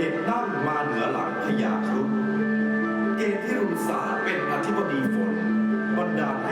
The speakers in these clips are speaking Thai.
ด็จนั่งมาเหนือหลังพญาครุฑเกณฑ์ที่รุนสาเป็นอธิบดีฝนบรรดาให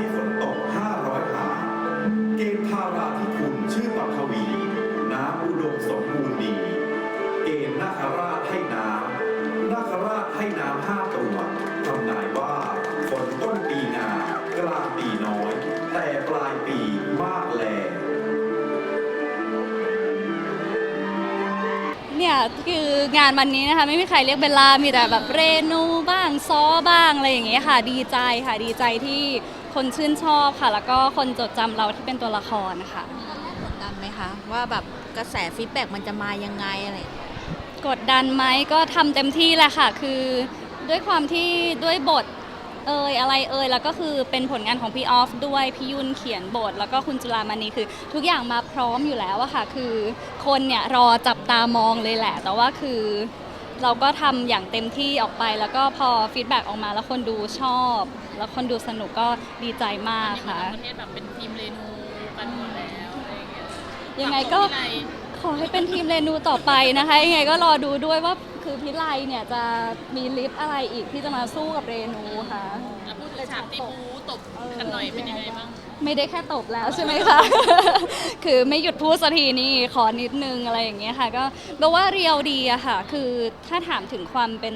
เนี่ยคืองานวันนี้นะคะไม่มีใครเรียกเบลล่ามีแต่แบบเรนูบ้างซอบ้างอะไรอย่างเงี้ยค่ะ ดีใจค่ะดีใจที่คนชื่นชอบค่ะ แล้วก็คนจดจำเราที่เป็นตัวละครค่ะ กดดันไหมคะ ว่าแบบกระแสฟีดแบ็กมันจะมายังไงอะไรอย่างเงี้ยกดดันไหมก็ทำเต็มที่แหละค่ะ คือด้วยความที่ด้วยบท เอยอะไรเอยแล้วก็คือเป็นผลงานของพี่ออฟด้วยพี่ยุนเขียนบท แล้วก็คุณจุลามณีคือ ทุกอย่างมาพร้อมอยู่แล้วอะค่ะ คือคนเนี่ยรอจับตามองเลยแหละ แต่ว่าคือ เราก็ทำอย่างเต็มที่ออกไป แล้วก็พอฟีดแบ็กออกมาแล้วคนดูชอบ แล้วคนดูสนุกก็ดีใจมากค่ะ ประเทศแบบเป็นทีมเรนูกันหมดแล้วอะไรอย่างเงี้ยยังไงก็ ฝาพี่ไล ขอให้เป็นทีมเรนูต่อไปนะคะ ยังไงก็รอดูด้วยว่าคือพิไลเนี่ยจะมีลิฟต์อะไรอีกที่จะมาสู้กับเรนูค่ะ แล้วพูดถึงฉากที่บูตบกันหน่อยเป็นยังไงบ้างไม่ได้แค่ตบแล้วใช่ไหมคะ คือไม่หยุดพูดสักทีนี่ขอนิดนึงอะไรอย่างเงี้ยค่ะ ก็แปลว่าเรียวดีอะค่ะ คือถ้าถามถึงความเป็น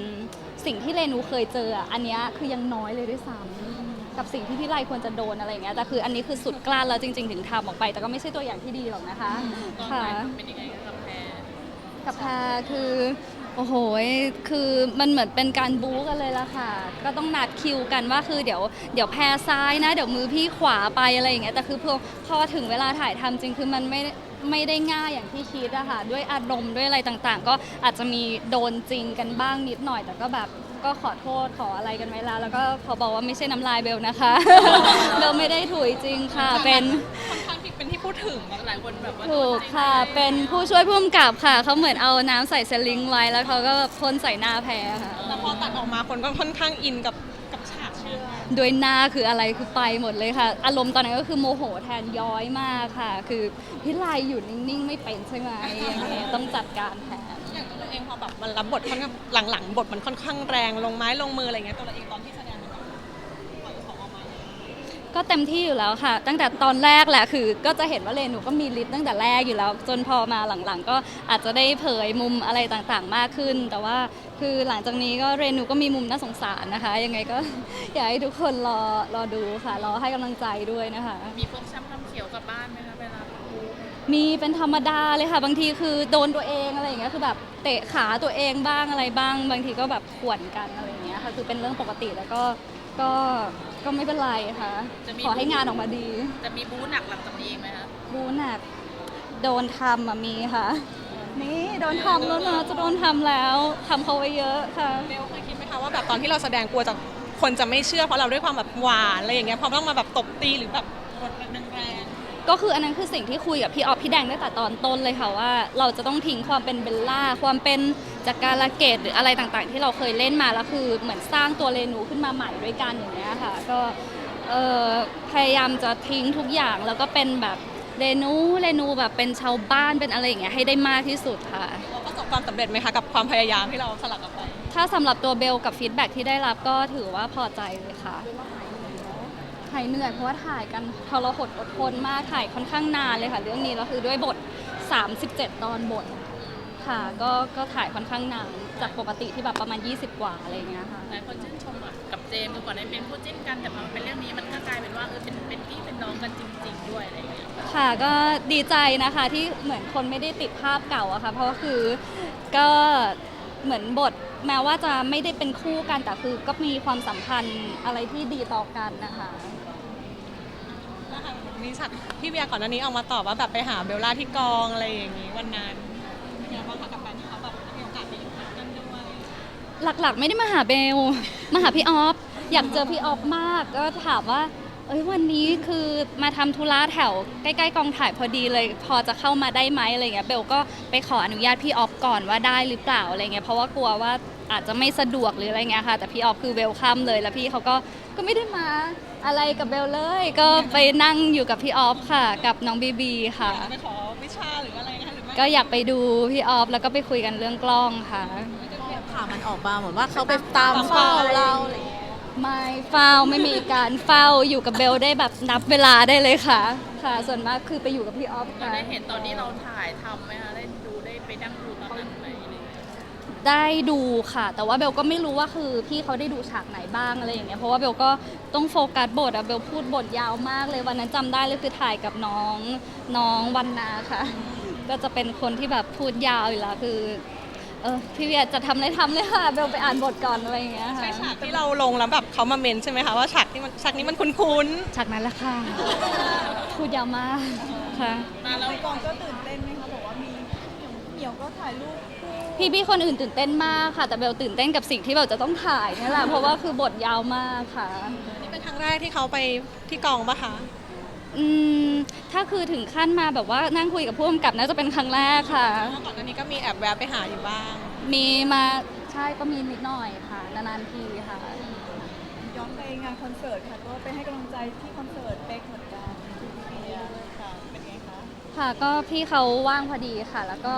สิ่งที่เรนูเคยเจออะอันเนี้ยคือยังน้อยเลยด้วยซ้ำ กับสิ่งที่พี่ไลควรจะโดนอะไรอย่างเงี้ยแต่คืออันนี้คือสุดกล้าแล้วจริง ๆ ถึงทำออกไป แต่ก็ไม่ใช่ตัวอย่างที่ดีหรอกนะคะตอนค่ะถ่ายทำเป็นยังไงกับแพรกับแพรคือโอ้โห คือมันเหมือนเป็นการบู๊กันเลยละค่ะ ก็ต้องนัดคิวกันว่าคือเดี๋ยวเดี๋ยวแพรซ้ายนะ เดี๋ยวมือพี่ขวาไปอะไรอย่างเงี้ย แต่คือพอพอถึงเวลาถ่ายทำจริงคือมันไม่ไม่ได้ง่ายอย่างที่คิดอะค่ะ ด้วยอารมณ์ด้วยอะไรต่างๆ ก็อาจจะมีโดนจริงกันบ้างนิดหน่อย แต่ก็แบบ ก็ขอโทษขออะไรกันไว้แล้ว แล้วก็ขอบอกว่าไม่ใช่น้ำลายเบลนะคะ เบลไม่ได้ถุยจริงค่ะ เป็น ค่อนข้างที่เป็นที่พูดถึงหลายคนแบบว่าถูกค่ะ เป็นผู้ช่วยผู้กำกับค่ะ เขาเหมือนเอาน้ำใส่สลิงไว้แล้วเขาก็แบบพ่นใส่หน้าแพรค่ะแต่พอตัดออกมาคนก็ค่อนข้างอินกับ กับฉากชื่อโดยหน้าคืออะไรคือไปหมดเลยค่ะ อารมณ์ตอนนั้นก็คือโมโหแทนย้อยมากค่ะ คือพี่ไลอยู่นิ่งๆ ไม่เป็นใช่ไหมอย่างเงี้ยต้องจัดการแทน อย่างตัวเราเองพอแบบมันรับบทค่อนข้างหลังๆ บทมันค่อนข้างแรงลงไม้ลงมืออะไรเงี้ยตัวเราเองตอนที่ ก็เต็มที่อยู่แล้วค่ะ ตั้งแต่ตอนแรกแหละคือก็จะเห็นว่าเรนูก็มีลิฟต์ตั้งแต่แรกอยู่แล้ว จนพอมาหลังๆ ก็อาจจะได้เผยมุมอะไรต่างๆ มากขึ้น แต่ว่าคือหลังจากนี้ก็เรนูก็มีมุมน่าสงสารนะคะ ยังไงก็ อยากให้ทุกคนรอรอดูค่ะรอให้กำลังใจด้วยนะคะ มีพวกช้ำน้ำเขียวกลับบ้านไหมคะเวลาบูมีเป็นธรรมดาเลยค่ะ บางทีคือโดนตัวเองอะไรอย่างเงี้ยคือแบบเตะขาตัวเองบ้างอะไรบ้าง บางทีก็แบบข่วนกันอะไรอย่างเงี้ยค่ะคือเป็นเรื่องปกติแล้วก็ ก็ก็ไม่เป็นไรค่ะขอให้งานออกมาดี จะมีบูหนักหลังจากนี้อีกไหมคะบูหนักโดนทำอะมีค่ะ นี่โดนทำแล้วนะจะโดนทำแล้วทำเขาไว้เยอะค่ะ เบลเคยคิดไหมคะว่าแบบตอนที่เราแสดงกลัวจะคนจะไม่เชื่อเพราะเราด้วยความแบบหวานอะไรอย่างเงี้ยพอต้องมาแบบตบตีหรือแบบบทแรง ก็คืออันนั้นคือสิ่งที่คุยกับพี่ออฟพี่แดงตั้งแต่ตอนต้นเลยค่ะว่า เราจะต้องทิ้งความเป็นเบลล่าความเป็นจากการละเกตหรืออะไรต่างๆ ที่เราเคยเล่นมาแล้วคือเหมือนสร้างตัวเรนูขึ้นมาใหม่ด้วยกันอย่างเงี้ยค่ะก็เอ่อพยายามจะทิ้งทุกอย่างแล้วก็เป็นแบบเรนูเรนูแบบเป็นชาวบ้านเป็นอะไรอย่างเงี้ยให้ได้มากที่สุดค่ะๆเราประสบความสำเร็จไหมคะกับความพยายามที่เราสลักออกไป ถ้าสำหรับตัวเบลกับฟีดแบ็กที่ได้รับก็ถือว่าพอใจเลยค่ะ หายเหนื่อยเพราะว่าถ่ายกันทรหดอดทนมากถ่ายค่อนข้างนานเลยค่ะ เรื่องนี้แล้วคือด้วยบท 37 ตอนบทค่ะก็ก็ถ่ายค่อนข้างนานจากปกติที่แบบประมาณ 20 กว่าอะไรอย่างเงี้ยค่ะหลายคนชื่นชมอะกับเจมส์คือก่อนหน้านี้เป็นคู่จิ้นกันแต่พอเป็นเรื่องนี้มันก็กลายเป็นว่าเออเป็นเป็นพี่เป็นน้องกันจริง ๆ ด้วยอะไรอย่างเงี้ยค่ะก็ดีใจนะคะที่เหมือนคนไม่ได้ติดภาพเก่าอะค่ะเพราะว่าคือก็เหมือนบทแม้ว่าจะไม่ได้เป็นคู่กันแต่คือก็มีความสัมพันธ์อะไรที่ดีต่อกันนะคะ นี่ฉากพี่เบียร์ก่อนหน้านี้เอามาตอบว่าแบบไปหาเบลล่าที่กองอะไรอย่างงี้วันนั้นเป็นไงบ้างคะกับการที่เขาแบบมีโอกาสไปอยู่กันด้วยหลักๆ ไม่ได้มาหาเบล มาหาพี่ออฟ อยากเจอพี่ออฟมาก ก็ถามว่า เอ้ยวันนี้คือมาทำธุระแถวใกล้ๆกองถ่ายพอดีเลย พอจะเข้ามาได้ไหมอะไรเงี้ย เบลก็ไปขออนุญาตพี่ออฟก่อนว่าได้หรือเปล่าอะไรเงี้ย เพราะว่ากลัวว่าอาจจะไม่สะดวกหรืออะไรเงี้ยค่ะ แต่พี่ออฟคือเวลคัมเลย แล้วพี่เขาก็ ก็ไม่ได้มา อะไรกับเบลเลย ก็ไปนั่งอยู่กับพี่ออฟค่ะ กับน้องบีบีค่ะ ไปขอวิชาหรืออะไรนะคะหรือไม่ก็อยากไปดูพี่ออฟแล้วก็ไปคุยกันเรื่องกล้องค่ะ ข่าวมันออกมาเหมือนว่าเขาไปตามเฝ้าเราอะไรอย่างเงี้ยไม่เฝ้าไม่มีการเฝ้าอยู่กับเบลได้แบบนับเวลาได้เลยค่ะ ค่ะ ส่วนมากคือไปอยู่กับพี่ออฟเราค่ะ ได้เห็นตอนที่เราถ่ายทำไหมคะได้ดูได้ไปนั่งดูตอนนั้นไหมอะ ไรอย่างเงี้ยได้ดูค่ะ แต่ว่าเบลก็ไม่รู้ว่าคือพี่เขาได้ดูฉากไหนบ้างอะไรอย่างเงี้ยเพราะว่าเบลก็ต้องโฟกัสบทอะเบลพูดบทยาวมากเลยวันนั้นจำได้เลยคือถ่ายกับน้องน้องวันนาค่ะ ก็จะเป็นคนที่แบบพูดยาวอยู่แล้วคือเออพี่เวียจะทำอะไรทำเลยค่ะเบลไปอ่านบทก่อนอะไรอย่างเงี้ยค่ะใช่ฉากที่เราลงแล้วแบบเขามาเมนใช่ไหมคะว่าฉากที่มันฉากนี้มันคุ้นฉากนั้นแหละค่ะ พูดยาวมากค่ะมาแล้วกองก็ตื่นเต้นไหมคะบอกว่ามีเหมียวก็ถ่ายรูปคู่ พี่พี่ๆคนอื่นตื่นเต้นมากค่ะ แต่เบลตื่นเต้นกับสิ่งที่เบลจะต้องถ่ายนี่แหละเพราะว่าคือบทยาวมากค่ะๆนี่เป็นครั้งแรกที่เขาไปที่กองปะคะ อืมถ้าคือถึงขั้นมาแบบว่านั่งคุยกับผู้กำกับน่าจะเป็นครั้งแรกค่ะเพราะก่อนหน้านี้ก็มีแอบแวะไปหาอยู่บ้าง มีมาใช่ก็มีนิดหน่อยค่ะ นานๆทีค่ะ ย้อนไปงานคอนเสิร์ตค่ะก็ไปให้กำลังใจที่คอนเสิร์ตเป๊กเหมือนกันเบียร์ค่ะเป็นไงคะ ค่ะก็พี่เขาว่างพอดีค่ะ แล้วก็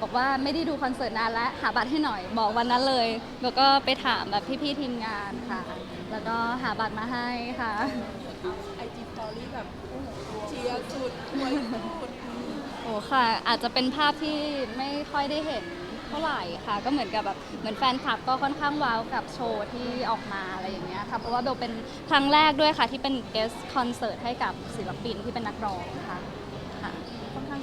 บอกว่าไม่ได้ดูคอนเสิร์ตนานแล้วหาบัตรให้หน่อยบอกวันนั้นเลย แล้วก็ไปถามแบบพี่ๆทีมงานค่ะ แล้วก็หาบัตรมาให้ค่ะไอจีสตอรี่แบบโอ้โหเชียร์สุดรวยสุดโอ้ค่ะ อาจจะเป็นภาพที่ไม่ค่อยได้เห็นเท่าไหร่ค่ะ ก็เหมือนกับแบบเหมือนแฟนคลับก็ค่อนข้างว้าวกับโชว์ที่ออกมาอะไรอย่างเงี้ยค่ะเพราะว่าเบลเป็นครั้งแรกด้วยค่ะที่เป็นเกสคอนเสิร์ตให้กับศิลปินที่เป็นนักร้องค่ะค่ะค่อนข้าง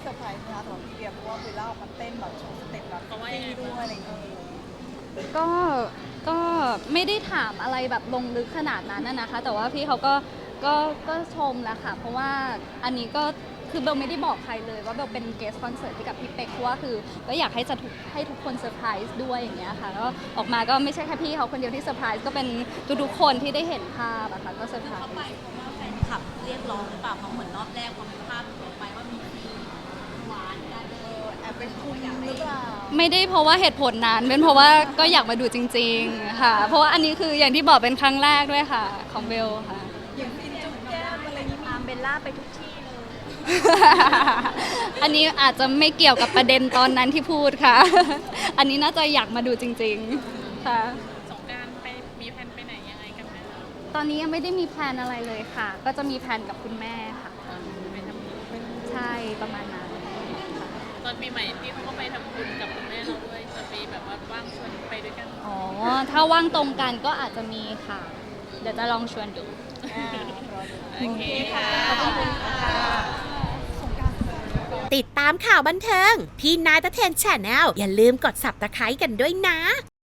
เซอร์ไพรส์นะคะสำหรับพี่เบียร์เพราะว่าเบลล่าออกมาเต้นแบบโชว์สเต็ปแบบเซ็กซี่ด้วยอะไรอย่างเงี้ยก็ ก็ไม่ได้ถามอะไรแบบลงลึกขนาดนั้นน่ะนะคะ แต่ว่าพี่เขาก็ ก็ ก็ชมแหล้วค่ะ เพราะว่าอันนี้ก็ คือเบลไม่ได้บอกใครเลยว่าเบลเป็นเกสคอนเสิร์ตให้กับพี่เป็กเพราะว่าคือก็อยากให้จะทุกให้ทุกคนเซอร์ไพรส์ด้วยอย่างเงี้ยค่ะ แล้วออกมาก็ไม่ใช่แค่พี่เขาคนเดียวที่เซอร์ไพรส์ ก็เป็นทุกๆคนที่ได้เห็นภาพอะค่ะ ก็เซอร์ไพรส์แฟนคลับเรียกร้องหรือเปล่าเพราะเหมือนรอบแรกพอมีภาพ ไม่ได้เพราะว่าเหตุผลนั้นเป็นเพราะว่าก็อยากมาดูจริง ๆ ค่ะ เพราะว่าอันนี้คืออย่างที่บอกเป็นครั้งแรกด้วยค่ะ ของเบลค่ะ อย่างฟินจุ๊บแก้มอะไรนี้มีตามเบลล่าไปทุกที่เลยอันนี้อาจจะไม่เกี่ยวกับประเด็นตอนนั้นที่พูดค่ะ อันนี้น่าจะอยากมาดูจริง ๆ ค่ะ สงกรารไปมีแผนไปไหนยังไงกันไหมคะตอนนี้ยังไม่ได้มีแพลนอะไรเลยค่ะ ก็จะมีแพลนกับคุณแม่ค่ะ ไปทำบุญใช่ประมาณนั้นค่ะตอนปีใหม่พี่เขาก็ ไปทำบุญกับคุณแม่เราด้วยจะไปแบบว่าว่างชวนไปด้วยกันอ๋อ ถ้าว่างตรงกันก็อาจจะมีค่ะ เดี๋ยวจะลองชวนดู โอเคค่ะติดตามข่าวบันเทิง พี่นายตะเทนแชนแนลอย่าลืมกด subscribe กันด้วยนะ